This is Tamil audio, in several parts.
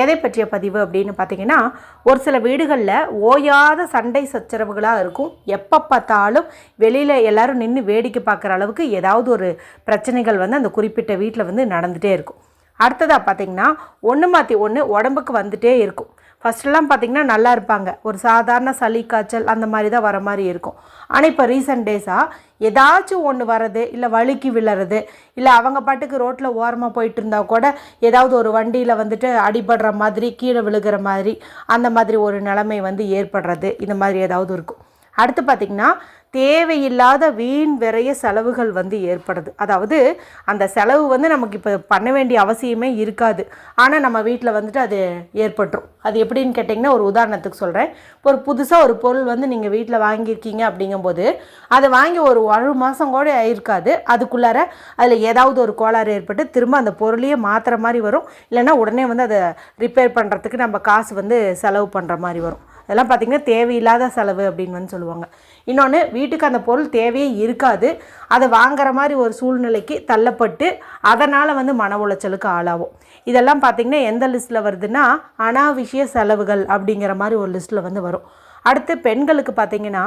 எதை பற்றிய பதிவு அப்படின்னு பார்த்தீங்கன்னா ஒரு சில வீடுகளில் ஓயாத சண்டை சச்சரவுகளாக இருக்கும். எப்போ பார்த்தாலும் வெளியில் எல்லோரும் நின்று வேடிக்கை பார்க்குற அளவுக்கு ஏதாவது ஒரு பிரச்சனைகள் வந்து அந்த குறிப்பிட்ட வீட்டில் வந்து நடந்துகிட்டே இருக்கும். அடுத்ததாக பார்த்தீங்கன்னா ஒன்று மாற்றி ஒன்று உடம்புக்கு வந்துட்டே இருக்கும். ஃபஸ்ட்டெல்லாம் பார்த்திங்கன்னா நல்லா இருப்பாங்க. ஒரு சாதாரண சளி காய்ச்சல் அந்த மாதிரி தான் வர மாதிரி இருக்கும். ஆனால் இப்போ ரீசெண்ட் டேஸாக ஏதாச்சும் ஒன்று வர்றது இல்லை வழுக்கி விழுறது இல்லை அவங்க பாட்டுக்கு ரோட்டில் ஓரமாக போயிட்டு இருந்தால் கூட ஏதாவது ஒரு வண்டியில் வந்துட்டு அடிபடுற மாதிரி கீழே விழுகிற மாதிரி அந்த மாதிரி ஒரு நிலைமை வந்து ஏற்படுறது. இந்த மாதிரி ஏதாவது இருக்கும். அடுத்து பார்த்திங்கன்னா தேவையில்லாத வீண் விரைய செலவுகள் வந்து ஏற்படுது. அதாவது அந்த செலவு வந்து நமக்கு இப்போ பண்ண வேண்டிய அவசியமே இருக்காது. ஆனால் நம்ம வீட்டில் வந்துட்டு அது ஏற்பட்டுரும். அது எப்படின்னு கேட்டிங்கன்னா ஒரு உதாரணத்துக்கு சொல்கிறேன் ஒரு புதுசாக ஒரு பொருள் வந்து நீங்கள் வீட்டில் வாங்கியிருக்கீங்க அப்படிங்கும்போது அதை வாங்கி ஒரு ஒரு மாதம் கூட இருக்காது. அதுக்குள்ளார அதில் ஏதாவது ஒரு கோளாறு ஏற்பட்டு திரும்ப அந்த பொருளையே மாற்றுற மாதிரி வரும். இல்லைன்னா உடனே வந்து அதை ரிப்பேர் பண்ணுறதுக்கு நம்ம காசு வந்து செலவு பண்ணுற மாதிரி வரும். அதெல்லாம் பார்த்திங்கன்னா தேவையில்லாத செலவு அப்படின்னு வந்து சொல்லுவாங்க. இன்னொன்று வீட்டுக்கு அந்த பொருள் தேவையே இருக்காது. அதை வாங்குற மாதிரி ஒரு சூழ்நிலைக்கு தள்ளப்பட்டு அதனால் வந்து மன உளைச்சலுக்கு ஆளாகும். இதெல்லாம் பார்த்திங்கன்னா எந்த லிஸ்ட்டில் வருதுன்னா அனாவசிய செலவுகள் அப்படிங்கிற மாதிரி ஒரு லிஸ்ட்டில் வந்து வரும். அடுத்து பெண்களுக்கு பார்த்திங்கன்னா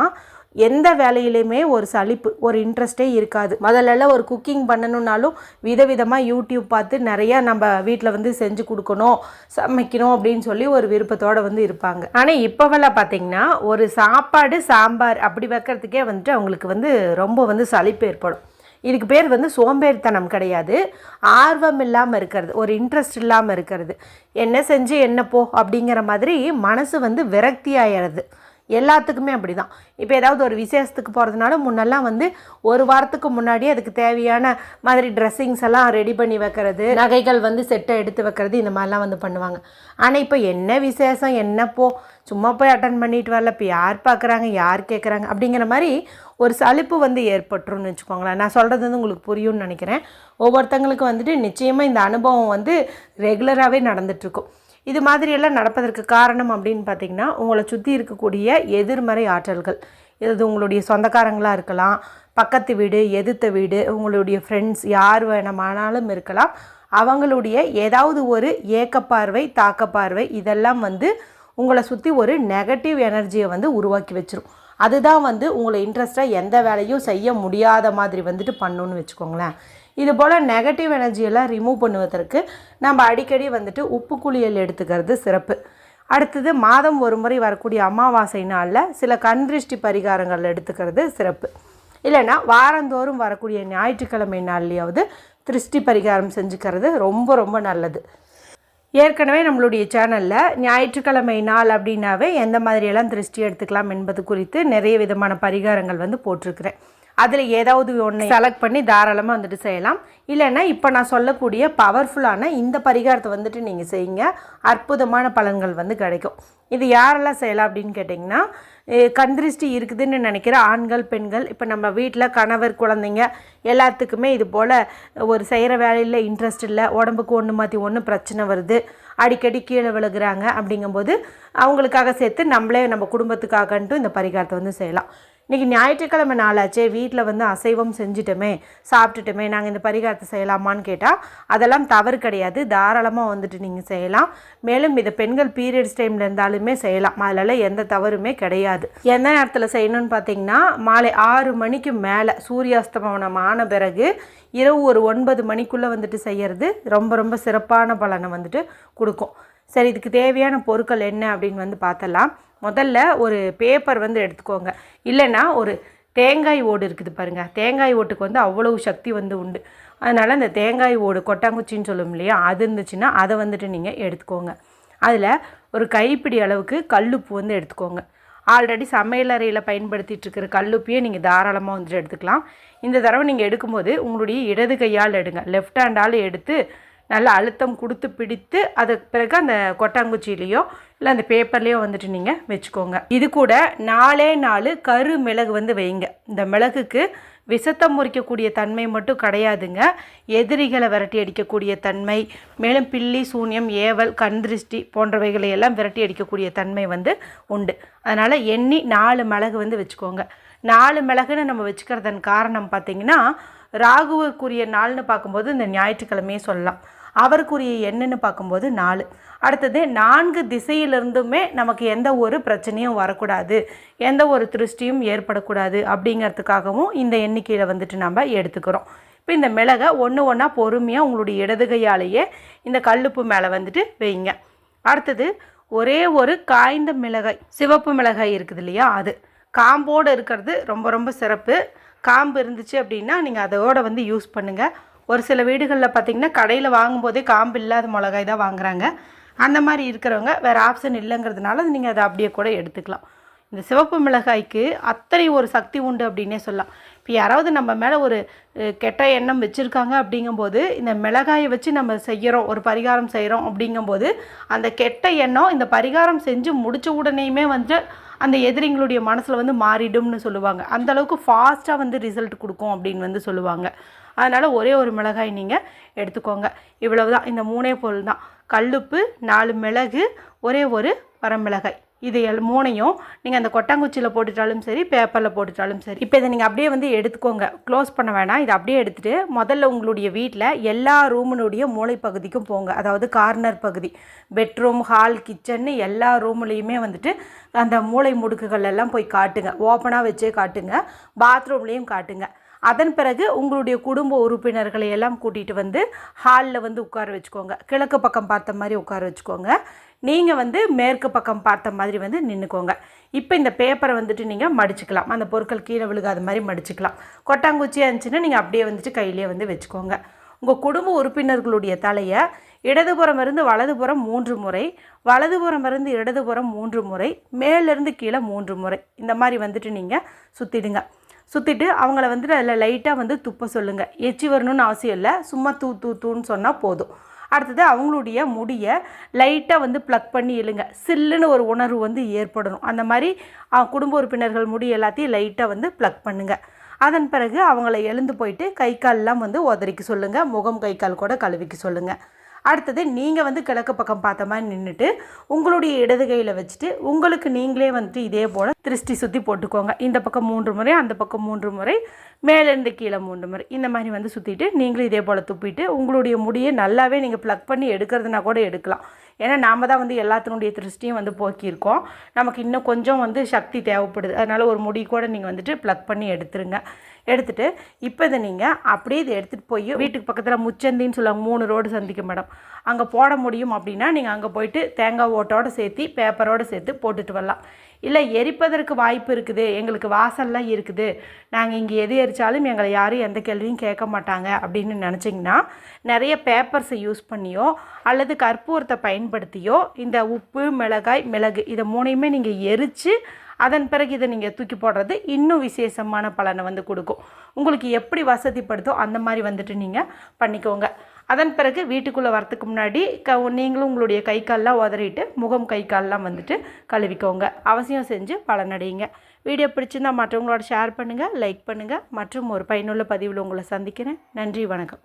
எந்த வேலையிலையுமே ஒரு சலிப்பு ஒரு இன்ட்ரெஸ்டே இருக்காது. முதல்லலாம் ஒரு குக்கிங் பண்ணணுன்னாலும் விதவிதமாக யூடியூப் பார்த்து நிறையா நம்ம வீட்டில் வந்து செஞ்சு கொடுக்கணும் சமைக்கணும் அப்படின்னு சொல்லி ஒரு விருப்பத்தோடு வந்து இருப்பாங்க. ஆனால் இப்போவெல்லாம் பார்த்திங்கன்னா ஒரு சாப்பாடு சாம்பார் அப்படி வைக்கிறதுக்கே வந்துட்டு அவங்களுக்கு வந்து ரொம்ப வந்து சலிப்பு ஏற்படும். இதுக்கு பேர் வந்து சோம்பேறித்தனம் கிடையாது. ஆர்வம் இல்லாமல் இருக்கிறது ஒரு இன்ட்ரெஸ்ட் இல்லாமல் இருக்கிறது. என்ன செஞ்சு என்ன போ அப்படிங்கிற மாதிரி மனசு வந்து விரக்தி ஆயிடுறது எல்லாத்துக்குமே அப்படி தான் இப்போ ஏதாவது ஒரு விசேஷத்துக்கு போகிறதுனால முன்னெல்லாம் வந்து ஒரு வாரத்துக்கு முன்னாடியே அதுக்கு தேவையான மாதிரி ட்ரெஸ்ஸிங்ஸ் எல்லாம் ரெடி பண்ணி வைக்கிறது நகைகள் வந்து செட்டை எடுத்து வைக்கிறது இந்த மாதிரிலாம் வந்து பண்ணுவாங்க. ஆனால் இப்போ என்ன விசேஷம் என்ன போ சும்மா போய் அட்டன் பண்ணிட்டு வரல. இப்போ யார் பார்க்குறாங்க யார் கேட்குறாங்க அப்படிங்கிற மாதிரி ஒரு சலிப்பு வந்து ஏற்பட்டுருன்னு வச்சுக்கோங்களேன். நான் சொல்கிறது வந்து உங்களுக்கு புரியும்னு நினைக்கிறேன். ஒவ்வொருத்தங்களுக்கு வந்துட்டு நிச்சயமாக இந்த அனுபவம் வந்து ரெகுலராகவே நடந்துகிட்ருக்கும் இது மாதிரியெல்லாம் நடப்பதற்கு காரணம் அப்படின்னு பார்த்திங்கன்னா உங்களை சுற்றி இருக்கக்கூடிய எதிர்மறை ஆற்றல்கள். இது உங்களுடைய சொந்தக்காரங்களாக இருக்கலாம் பக்கத்து வீடு எதிர்த்த வீடு உங்களுடைய ஃப்ரெண்ட்ஸ் யார் வேணுமானாலும் இருக்கலாம். அவங்களுடைய ஏதாவது ஒரு ஏக்கப்பார்வை தாக்கப்பார்வை இதெல்லாம் வந்து உங்களை சுற்றி ஒரு நெகட்டிவ் எனர்ஜியை வந்து உருவாக்கி வச்சிரும். அதுதான் வந்து உங்களை இன்ட்ரெஸ்ட்டாக எந்த வேலையும் செய்ய முடியாத மாதிரி வந்துட்டு பண்ணணுன்னு வச்சுக்கோங்களேன். இது போல் நெகட்டிவ் எனர்ஜியெல்லாம் ரிமூவ் பண்ணுவதற்கு நம்ம அடிக்கடி வந்துட்டு உப்பு குளியல் எடுத்துக்கிறது சிறப்பு. அடுத்தது மாதம் ஒரு முறை வரக்கூடிய அமாவாசை நாளில் சில கண் திருஷ்டி பரிகாரங்கள் எடுத்துக்கிறது சிறப்பு. இல்லைன்னா வாரந்தோறும் வரக்கூடிய ஞாயிற்றுக்கிழமை நாள்லேயாவது திருஷ்டி பரிகாரம் செஞ்சுக்கிறது ரொம்ப ரொம்ப நல்லது. ஏற்கனவே நம்மளுடைய சேனலில் ஞாயிற்றுக்கிழமை நாள் அப்படின்னாவே எந்த மாதிரியெல்லாம் திருஷ்டி எடுத்துக்கலாம் என்பது குறித்து நிறைய விதமான பரிகாரங்கள் வந்து போட்டிருக்கிறேன். அதில் ஏதாவது ஒன்று செலக்ட் பண்ணி தாராளமாக வந்துட்டு செய்யலாம். இல்லைன்னா இப்போ நான் சொல்லக்கூடிய பவர்ஃபுல்லான இந்த பரிகாரத்தை வந்துட்டு நீங்கள் செய்யுங்க. அற்புதமான பலன்கள் வந்து கிடைக்கும். இது யாரெல்லாம் செய்யலாம் அப்படின்னு கேட்டிங்கன்னா கந்திருஷ்டி இருக்குதுன்னு நினைக்கிற ஆண்கள் பெண்கள் இப்போ நம்ம வீட்டில் கணவர் குழந்தைங்க எல்லாத்துக்குமே இது போல் ஒரு செய்கிற வேலையில் இன்ட்ரெஸ்ட் இல்லை உடம்புக்கு ஒன்று மாற்றி ஒன்று பிரச்சனை வருது அடிக்கடி கீழே விழுகிறாங்க அப்படிங்கும்போது அவங்களுக்காக சேர்த்து நம்மளே நம்ம குடும்பத்துக்காகன்ட்டு இந்த பரிகாரத்தை வந்து செய்யலாம். இன்றைக்கி ஞாயிற்றுக்கிழமை நாளாச்சே வீட்டில் வந்து அசைவம் செஞ்சுட்டோமே சாப்பிட்டுட்டோமே நாங்கள் இந்த பரிகாரத்தை செய்யலாமான்னு கேட்டால் அதெல்லாம் தவறு கிடையாது. தாராளமாக வந்துட்டு நீங்கள் செய்யலாம். மேலும் இதை பெண்கள் பீரியட்ஸ் டைமில் இருந்தாலுமே செய்யலாம். அதிலெல்லாம் எந்த தவறுமே கிடையாது. எந்த நேரத்தில் செய்யணும்னு பார்த்தீங்கன்னா மாலை ஆறு மணிக்கு மேலே சூரியாஸ்தமனம் ஆன பிறகு இரவு ஒரு ஒன்பது மணிக்குள்ளே வந்துட்டு செய்கிறது ரொம்ப ரொம்ப சிறப்பான பலனை வந்துட்டு கொடுக்கும். சரி இதுக்கு தேவையான பொருட்கள் என்ன அப்படின்னு வந்து பார்த்தலாம் முதல்ல ஒரு பேப்பர் வந்து எடுத்துக்கோங்க. இல்லைன்னா ஒரு தேங்காய் ஓடு இருக்குது பாருங்கள் தேங்காய் ஓட்டுக்கு வந்து அவ்வளவு சக்தி வந்து உண்டு. அதனால் அந்த தேங்காய் ஓடு கொட்டாங்குச்சின்னு சொல்லும் இல்லையா? அது இருந்துச்சுன்னா அதை வந்துட்டு நீங்கள் எடுத்துக்கோங்க. அதில் ஒரு கைப்பிடி அளவுக்கு கல்லுப்பு வந்து எடுத்துக்கோங்க. ஆல்ரெடி சமையலறையில் பயன்படுத்திகிட்டு இருக்கிற நீங்கள் தாராளமாக வந்துட்டு எடுத்துக்கலாம். இந்த தடவை நீங்கள் எடுக்கும்போது உங்களுடைய இடது கையால் எடுங்க. லெஃப்ட் ஹேண்டால் எடுத்து நல்லா அழுத்தம் கொடுத்து பிடித்து அதுக்கு பிறகு அந்த கொட்டாங்குச்சியிலையோ இல்லை அந்த பேப்பர்லேயோ வந்துட்டு நீங்கள் வச்சுக்கோங்க. இது கூட நாலே நாலு கரு மிளகு வந்து வைங்க இந்த மிளகுக்கு விசத்தம் முறிக்கக்கூடிய தன்மை மட்டும் கிடையாதுங்க. எதிரிகளை விரட்டி அடிக்கக்கூடிய தன்மை மேலும் பில்லி சூன்யம் ஏவல் கண் திருஷ்டி போன்றவைகளை எல்லாம் விரட்டி அடிக்கக்கூடிய தன்மை வந்து உண்டு. அதனால் எண்ணி நாலு மிளகு வந்து வச்சுக்கோங்க. நாலு மிளகுன்னு நம்ம வச்சுக்கிறதன் காரணம் பார்த்திங்கன்னா ராகுவுக்குரிய நாள்னு பார்க்கும்போது இந்த ஞாயிற்றுக்கிழமையே சொல்லலாம். அவருக்குரிய எண்ணுன்னு பார்க்கும்போது நாலு. அடுத்தது நான்கு திசையிலிருந்துமே நமக்கு எந்த ஒரு பிரச்சனையும் வரக்கூடாது. எந்த ஒரு திருஷ்டியும் ஏற்படக்கூடாது அப்படிங்கிறதுக்காகவும் இந்த எண்ணிக்கையில் வந்துட்டு நம்ம எடுத்துக்கிறோம். இப்போ இந்த மிளகை ஒன்று ஒன்றா பொறுமையாக உங்களுடைய இடதுகையாலேயே இந்த கல்லுப்பு மேலே வந்துட்டு வைங்க. அடுத்தது ஒரே ஒரு காய்ந்த மிளகாய் சிவப்பு மிளகாய் இருக்குது இல்லையா அது. காம்போடு இருக்கிறது ரொம்ப ரொம்ப சிறப்பு. காம்பு இருந்துச்சு அப்படின்னா நீங்கள் அதோட வந்து யூஸ் பண்ணுங்கள் ஒரு சில வீடுகளில் பார்த்தீங்கன்னா கடையில் வாங்கும்போதே காம்பு இல்லாத மிளகாய் தான் வாங்குகிறாங்க அந்த மாதிரி இருக்கிறவங்க வேறு ஆப்ஷன் இல்லைங்கிறதுனால நீங்கள் அதை அப்படியே கூட எடுத்துக்கலாம். இந்த சிவப்பு மிளகாய்க்கு அத்தனை ஒரு சக்தி உண்டு அப்படின்னே சொல்லலாம். இப்போ யாராவது நம்ம மேலே ஒரு கெட்ட எண்ணம் வச்சுருக்காங்க அப்படிங்கும்போது இந்த மிளகாயை வச்சு நம்ம செய்கிறோம் ஒரு பரிகாரம் செய்கிறோம் அப்படிங்கும்போது அந்த கெட்ட எண்ணம் இந்த பரிகாரம் செஞ்சு முடித்த உடனேயுமே வந்து அந்த எதிரிங்களுடைய மனசில் வந்து மாறிடும்னு சொல்லுவாங்க. அந்த அளவுக்கு ஃபாஸ்ட்டாக வந்து ரிசல்ட் கொடுக்கும் அப்படின்னு வந்து சொல்லுவாங்க. அதனால் ஒரே ஒரு மிளகாய் நீங்கள் எடுத்துக்கோங்க. இவ்வளவு தான் இந்த மூணே பொருள் தான் கல்லுப்பு நாலு மிளகு ஒரே ஒரு வரமிளகாய். இது எல் மூணையும் நீங்கள் அந்த கொட்டாங்குச்சியில் போட்டுட்டாலும் சரி பேப்பரில் போட்டுட்டாலும் சரி. இப்போ இதை நீங்கள் அப்படியே வந்து எடுத்துக்கோங்க. க்ளோஸ் பண்ண வேணாம். இதை அப்படியே எடுத்துகிட்டு முதல்ல உங்களுடைய வீட்டில் எல்லா ரூமினுடைய மூளை பகுதிக்கும் போங்க. அதாவது கார்னர் பகுதி. பெட்ரூம் ஹால் கிச்சன்னு எல்லா ரூம்லேயுமே வந்துட்டு அந்த மூளை முடுக்குகள் எல்லாம் போய் காட்டுங்க. ஓப்பனாக வச்சே காட்டுங்க. பாத்ரூம்லேயும் காட்டுங்க. அதன் பிறகு உங்களுடைய குடும்ப உறுப்பினர்களை எல்லாம் கூட்டிகிட்டு வந்து ஹாலில் வந்து உட்கார வச்சுக்கோங்க. கிழக்கு பக்கம் பார்த்த மாதிரி உட்கார வச்சுக்கோங்க. நீங்கள் வந்து மேற்கு பக்கம் பார்த்த மாதிரி வந்து நின்றுக்கோங்க இப்போ இந்த பேப்பரை வந்துட்டு நீங்கள் மடிச்சுக்கலாம். அந்த பொருட்கள் கீழே விழுகாத மாதிரி மடிச்சுக்கலாம். கொட்டாங்குச்சியாக இருந்துச்சுன்னா நீங்கள் அப்படியே வந்துட்டு கையிலேயே வந்து வச்சுக்கோங்க. உங்கள் குடும்ப உறுப்பினர்களுடைய தலையை இடதுபுறம் இருந்து வலதுபுறம் மூன்று முறை வலதுபுறம் இருந்து இடதுபுறம் மூன்று முறை மேலிருந்து கீழே மூன்று முறை. இந்த மாதிரி வந்துட்டு நீங்கள் சுற்றிடுங்க சுற்றிட்டு அவங்கள வந்துட்டு அதில் லைட்டாக வந்து துப்ப சொல்லுங்கள் எச்சி வரணும்னு அவசியம் இல்லை. சும்மா தூ தூ தூன்னு சொன்னால் போதும். அடுத்தது அவங்களுடைய முடியை லைட்டாக வந்து ப்ளக் பண்ணி இழுங்க. சில்லுன்னு ஒரு உணர்வு வந்து ஏற்படணும். அந்த மாதிரி குடும்ப உறுப்பினர்கள் முடி எல்லாத்தையும் லைட்டாக வந்து ப்ளக் பண்ணுங்கள் அதன் பிறகு அவங்கள எழுந்து போயிட்டு கை கால்லாம் வந்து உதறிக்க சொல்லுங்கள் முகம் கை கால் கூட கழுவிக்க சொல்லுங்கள் அடுத்தது நீங்கள் வந்து கிழக்கு பக்கம் பார்த்த மாதிரி நின்றுட்டு உங்களுடைய இடது கையில் வச்சுட்டு உங்களுக்கு நீங்களே வந்துட்டு இதே போல் திருஷ்டி சுற்றி போட்டுக்கோங்க. இந்த பக்கம் மூன்று முறை அந்த பக்கம் மூன்று முறை மேலேருந்து கீழே மூன்று முறை. இந்த மாதிரி வந்து சுற்றிட்டு நீங்களும் இதே போல் துப்பிட்டு உங்களுடைய முடியை நல்லாவே நீங்கள் ப்ளக் பண்ணி எடுக்கிறதுனா கூட எடுக்கலாம். ஏன்னா நாம் தான் வந்து எல்லாத்தினுடைய திருஷ்டியும் வந்து போக்கியிருக்கோம். நமக்கு இன்னும் கொஞ்சம் வந்து சக்தி தேவைப்படுது. அதனால் ஒரு முடி கூட நீங்கள் வந்துட்டு ப்ளக் பண்ணி எடுத்துருங்க. எடுத்துட்டு இப்போ இதை நீங்கள் அப்படியே இதை எடுத்துகிட்டு போய் வீட்டுக்கு பக்கத்தில் முச்சந்தின்னு சொல்லுவாங்க. மூணு ரோடு சந்திக்கும் மேடம். அங்கே போட முடியும் அப்படின்னா நீங்கள் அங்கே போயிட்டு தேங்காய் ஓட்டோடு சேர்த்து பேப்பரோடு சேர்த்து போட்டுட்டு வரலாம். இல்லை எரிப்பதற்கு வாய்ப்பு இருக்குது எங்களுக்கு வாசல்லாம் இருக்குது. நாங்கள் இங்கே எது எரிச்சாலும் எங்களை யாரும் எந்த கேள்வியும் கேட்க மாட்டாங்க அப்படின்னு நினச்சிங்கன்னா நிறைய பேப்பர்ஸை யூஸ் பண்ணியோ அல்லது கற்பூரத்தை பயன்படுத்தியோ இந்த உப்பு மிளகாய் மிளகு இதை மூணையுமே நீங்கள் எரித்து அதன் பிறகு இதை நீங்கள் தூக்கி போடுறது இன்னும் விசேஷமான பலனை வந்து கொடுக்கும். உங்களுக்கு எப்படி வசதிப்படுதோ அந்த மாதிரி வந்துட்டு நீங்கள் பண்ணிக்கோங்க. அதன் பிறகு வீட்டுக்குள்ளே வரத்துக்கு முன்னாடி க நீங்களும் உங்களுடைய கை கால்லாம் உதறிட்டு முகம் கை கால்லாம் வந்துட்டு கழுவிக்கோங்க. அவசியம் செஞ்சு பலனடையுங்க. வீடியோ பிடிச்சிருந்தா மற்றவங்களோட ஷேர் பண்ணுங்கள் லைக் பண்ணுங்கள் மற்றும் ஒரு பயனுள்ள பதிவில் உங்களை சந்திக்கிறேன். நன்றி வணக்கம்.